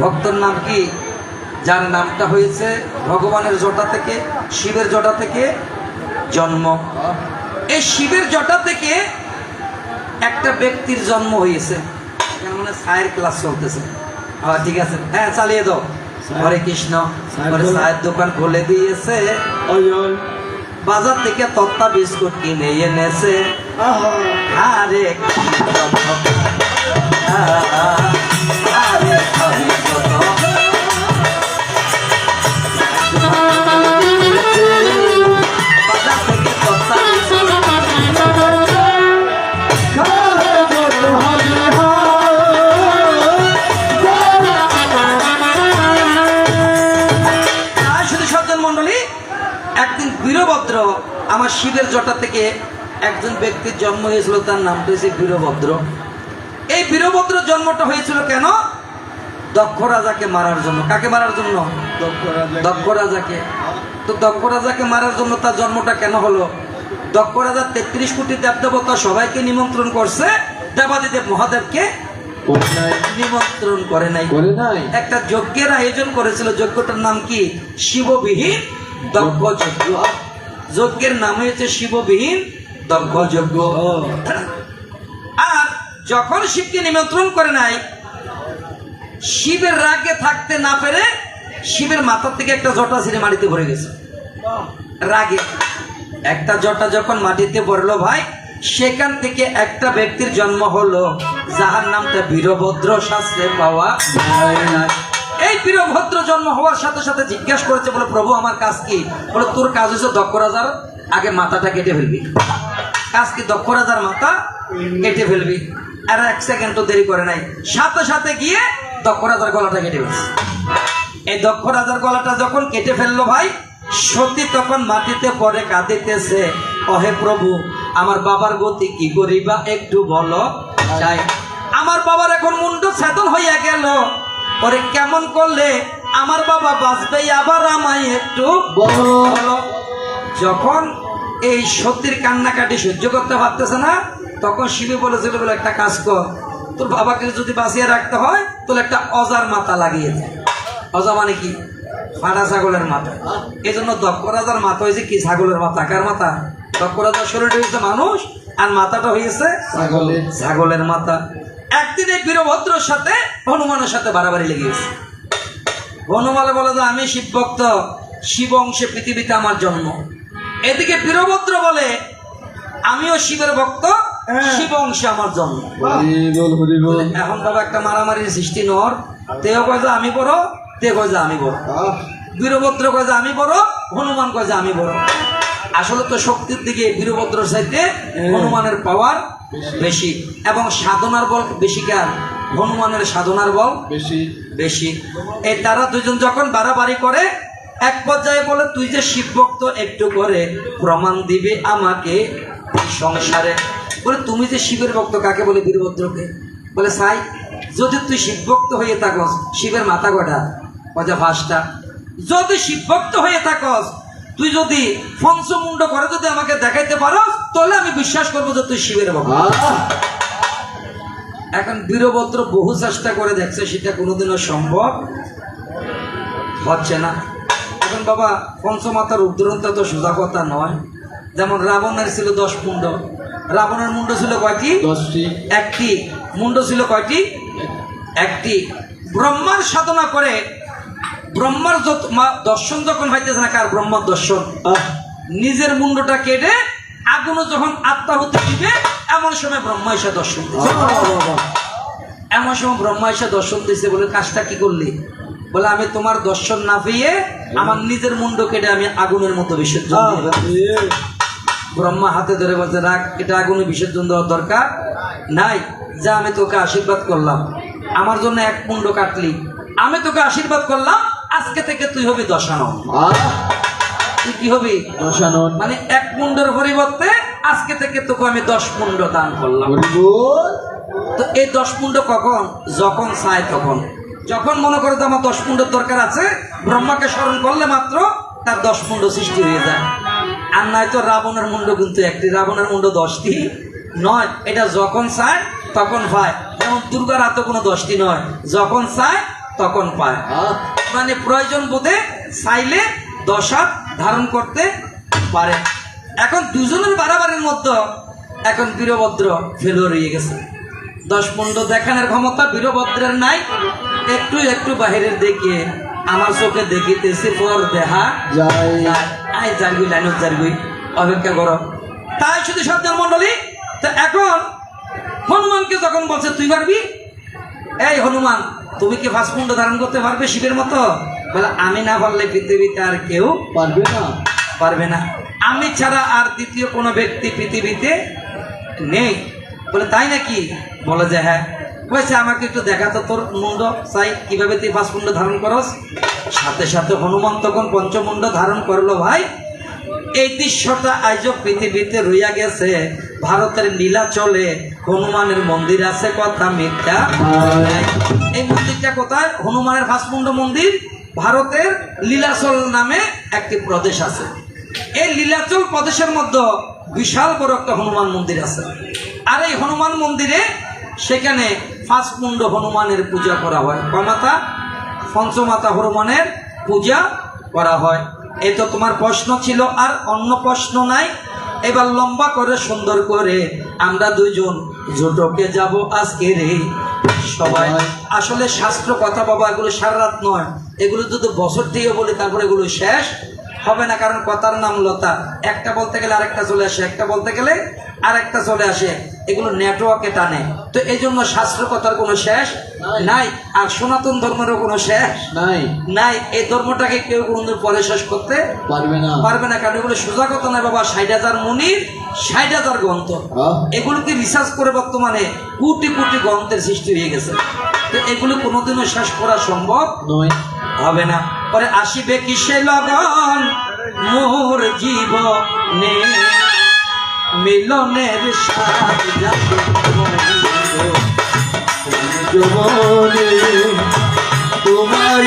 ভক্তর নাম কি? যার নামটা হয়েছে ভগবানের জটা থেকে শিবের জটা থেকে জন্ম। এই শিবের জটা থেকে একটা ব্যক্তির জন্ম হয়েছে। মানে সায়ের ক্লাস চলতেছে। আহ, ঠিক আছে। হ্যাঁ চালিয়ে দাও। হরে কৃষ্ণ। সায়ের দোকান খুলে দিয়েছে। বাজার থেকে তত্তা বিস্কুট কিনে এনেছে। আরে আরে বীরভদ্র আমার শিবের জটা থেকে একজন ব্যক্তির জন্ম হয়েছিল তার নামটা হয়েছে বীরভদ্র। এই বীরভদ্র জন্মটা হয়েছিল কেন? দক্ষ রাজাকে মারার জন্য। কাকে মারার জন্য? দক্ষ রাজাকে। তো দক্ষ রাজাকে মারার জন্য তার জন্মটা কেন হলো? দক্ষ রাজা তেত্রিশ কোটি দেবদেবতা সবাইকে নিমন্ত্রণ করছে। দেবাদিদেব মহাদেবকে নিমন্ত্রণ করে নাই। করে নাই? একটা যজ্ঞের আয়োজন করেছিল। যজ্ঞটার নাম কি? শিববিহীন দক্ষ যজ্ঞ। যজ্ঞের নাম হয়েছে শিববিহীন দক্ষ যজ্ঞ। যখন শিবকে নিমন্ত্রণ করে নাই, শিবের রাগে থাকতে না পেরে শিবের মাথার থেকে একটা জটা ছিঁড়ে মাটিতে ভরে গেছে। রাগে। একটা জটা যখন মাটিতে পড়ল ভাই, সেখান থেকে একটা ব্যক্তির জন্ম হলো, যাহার নামটা বীরভদ্র শাস্ত্রে পাওয়া এই বীরভদ্র জন্ম হওয়ার সাথে সাথে জিজ্ঞাসা করেছে, বলে, প্রভু, আমার কাজ কি? বলে, তোর কাজ হচ্ছে দক্ষ রাজার আগে মাথাটা কেটে ফেলবি। কাজ কি দক্ষ রাজার মাথা কেটে ফেলবি? আর এক সেকেন্ডও দেরি করে নাই। সাথে সাথে গিয়ে দক্ষ রাজার গলাটা কেটে ফেলছে। এই দক্ষ রাজার গলাটা যখন কেটে ফেলল ভাই সত্যি তখন মাটিতে পরে কাঁদিতেছে, অহে প্রভু, আমার বাবার গতি কি করিবা একটু বলো? চাই আমার বাবার এখন মুন্ড ছেদন হইয়া গেল। পরে কেমন করলে আমার বাবা বাঁচবে, আবার আমায় একটু বলো। যখন এই সত্যির কান্নাকাটি সহ্য করতে পারতেছে না তখন শিবে বলেছিল বলে একটা কাজ কর। তোর বাবাকে যদি বাঁচিয়ে রাখতে হয় তাহলে একটা অজার মাথা লাগিয়ে দে। অজা মানে কি? ফাটা ছাগলের মাথা। এই জন্য দক্ষ রাজার মাথা হয়েছে কি? ছাগলের মাথা। কার মাথা? দক্ষ রাজার শরীরটা হয়েছে মানুষ আর মাথাটা হয়েছে ছাগলের। ছাগলের মাথা। একদিন এই বীরভদ্রর সাথে হনুমানের সাথে বাড়াবাড়ি লেগে গেছে হনুমালে বলে যে আমি শিব ভক্ত শিব অংশে পৃথিবীতে আমার জন্ম। এদিকে বীরভদ্র বলে আমিও শিবের ভক্ত শিব অংশে আমার জন্ম। এখন বাবা একটা মারামারির সৃষ্টি নর। তেও কয় যে আমি বড় তে কয় যে আমি বড়। বীরভদ্র কয় যে আমি বড় হনুমান কয় যে আমি বড়। আসলে তো শক্তির দিকে বীরভদ্র চাইতে হনুমানের পাওয়ার বেশি। এবং সাধনার বল বেশি কেন হনুমানের সাধনার বল বেশি। বেশি। এই তারা দুজন যখন বাড়াবাড়ি করে এক পর্যায়ে বলে তুই যে শিবভক্ত একটু করে প্রমাণ দিবে আমাকে সংসারে। বলে তুমি যে শিবের ভক্ত কাকে বলে বীরভদ্রকে? বলে সাই যদি তুই শিবভক্ত হয়ে থাকস শিবের মাথা কটা কজা ফাঁসটা যদি শিবভক্ত হয়ে থাকস তুই যদি ফংসমুণ্ড করে যদি আমাকে দেখাইতে পারো তাহলে আমি বিশ্বাস করব যে তুই শিবের ভক্ত। এখন বীরভদ্র বহু চেষ্টা করে দেখছে সেটা কোনোদিনও সম্ভব হচ্ছে না। এখন বাবা পঞ্চমাতার উদ্ধরণটা তো সোজা কথা নয়। যেমন রাবণের ছিল দশ মুন্ড রাবণের মুন্ড ছিল কয়টি? দশটি। একটি। মুন্ড ছিল কয়টি? একটি। ব্রহ্মার সাধনা করে ব্রহ্মার দর্শন যখন হইতেছে না কার? ব্রহ্মার দর্শন। নিজের মুন্ডটা কেটে আগুনও যখন আত্মাহুতি দিবে এমন সময় ব্রহ্মা এসে দর্শন। এমন সময় ব্রহ্মা এসে দর্শন দিছে বলে কাজটা কি করলি? বলে আমি তোমার দর্শন না পেয়ে আমার নিজের মুন্ড কেটে আমি আগুনের মতো বিসর্জন ব্রহ্মা হাতে ধরে বলছে রাখ এটা আগুনে বিসর্জন দেওয়ার দরকার নাই। যা আমি তোকে আশীর্বাদ করলাম। আমার জন্য এক মুন্ড কাটলি। আমি তোকে আশীর্বাদ করলাম। আজকে থেকে তুই হবি দশানো আহ তুই কি হবি? দশানন। মানে এক মুন্ডের পরিবর্তে আজকে থেকে তোকে আমি দশ মুন্ড দান করলাম। তো এই দশ মুন্ড কখন? যখন চায় তখন। যখন মনে করে যে আমার দশ মুন্ডের দরকার আছে ব্রহ্মাকে স্মরণ করলে মাত্র তার দশ মুন্ড সৃষ্টি হয়ে যায়। আর নয়তো রাবণের মুন্ড কিন্তু একটি। রাবণের মুন্ড দশটি নয়। এটা যখন চায়, তখন পায়। যেমন দুর্গার হাতে কোনো দশটি নয়। যখন চায়, তখন পায়। মানে প্রয়োজন বোধে চাইলে দশা ধারণ করতে পারে। এখন দুজনের বাড়াবাড়ির মধ্যে এখন বীরভদ্র ফেলো রয়ে গেছে। দশ পনেরো দেখানোর ক্ষমতা বীরভদ্রের নাই। একটু একটু বাহিরের দেখে আমার চোখে দেখিতেছি পর দেহা। আয় জারগুই লাইনত জারগুই অপেক্ষা করো তাই শুধু সজ্জন মন্ডলী তো এখন হনুমানকে যখন বলছে তুই পারবি? এই হনুমান তুমি কি ফাঁসকুণ্ড ধারণ করতে পারবে শিবের মতো? বলে আমি না পারলে পৃথিবীতে আর কেউ পারবে না। পারবে না। আমি ছাড়া আর দ্বিতীয় কোনো ব্যক্তি পৃথিবীতে নেই। বলে তাই নাকি? বলে যে হ্যাঁ। বলেছে আমাকে একটু দেখাতো তোর মুন্ড চাই কীভাবে তুই পাঁচমুন্ড ধারণ করস? সাথে সাথে হনুমান তখন পঞ্চমুন্ড ধারণ করল, ভাই। এই দৃশ্যটা আজ পৃথিবীতে রইয়া গেছে। ভারতের নীলাচলে হনুমানের মন্দির আছে, কথা মিথ্যা এই মন্দিরটা কোথায়? হনুমানের ফাঁসমুন্ড মন্দির। ভারতের লীলাচল নামে একটি প্রদেশ আছে। এই লীলাচল প্রদেশের মধ্যে বিশাল বড় একটা হনুমান মন্দির আছে। আর এই হনুমান মন্দিরে সেখানে ফাঁসমুন্ড হনুমানের পূজা করা হয়। কমাতা পঞ্চমাতা হনুমানের পূজা করা হয়। এই তো তোমার প্রশ্ন ছিল, আর অন্য প্রশ্ন নাই। এবার লম্বা করে, সুন্দর করে আমরা দুজন জোটকে যাব আজকে রে। সবাই, আসলে শাস্ত্র কথা বাবা, এগুলো সারা রাত নয়। এগুলো যদি বছর দিয়ে বলি, তারপরে এগুলো শেষ হবে না, কারণ কথার নাম লতা। একটা বলতে গেলে আরেকটা চলে আসে, একটা বলতে গেলে আরেকটা চলে আসে। এগুলো নেটওয়ার্কে টানে। তো এই জন্য শাস্ত্র কথার কোনো শেষ নাই আর সনাতন ধর্মেরও কোনো শেষ নাই। নাই। এই ধর্মটাকে কেউ কোনোদিন পরে শেষ করতে পারবে না। পারবে না কারণ এগুলো সোজা কথা নয় বাবা ষাট হাজার মনির ষাট হাজার গ্রন্থ এগুলোকে রিসার্চ করে বর্তমানে কোটি কোটি গ্রন্থের সৃষ্টি হয়ে গেছে। তো এগুলো কোনোদিনও শেষ করা সম্ভব নয়। হবে না। পরে আসিবে কিসে লগন? মোর জীবনে। মিলনের সাথ যাবে মন্দ। যমনে তোমার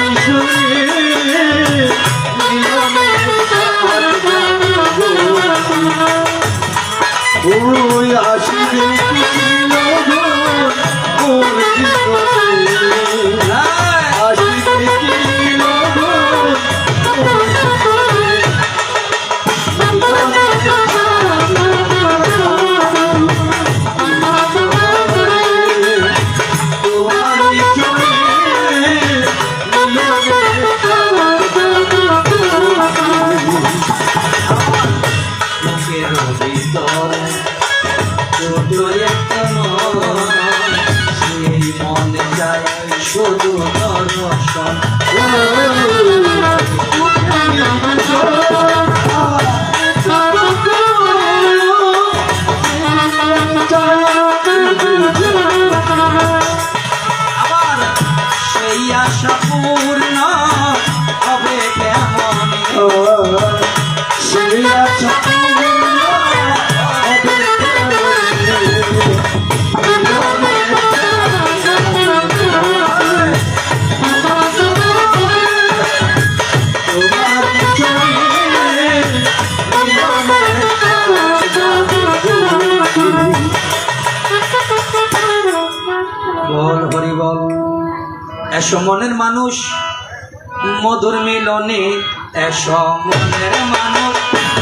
আসিবে মনের মানুষ মধুর মিলনে এসো মনের মানুষ।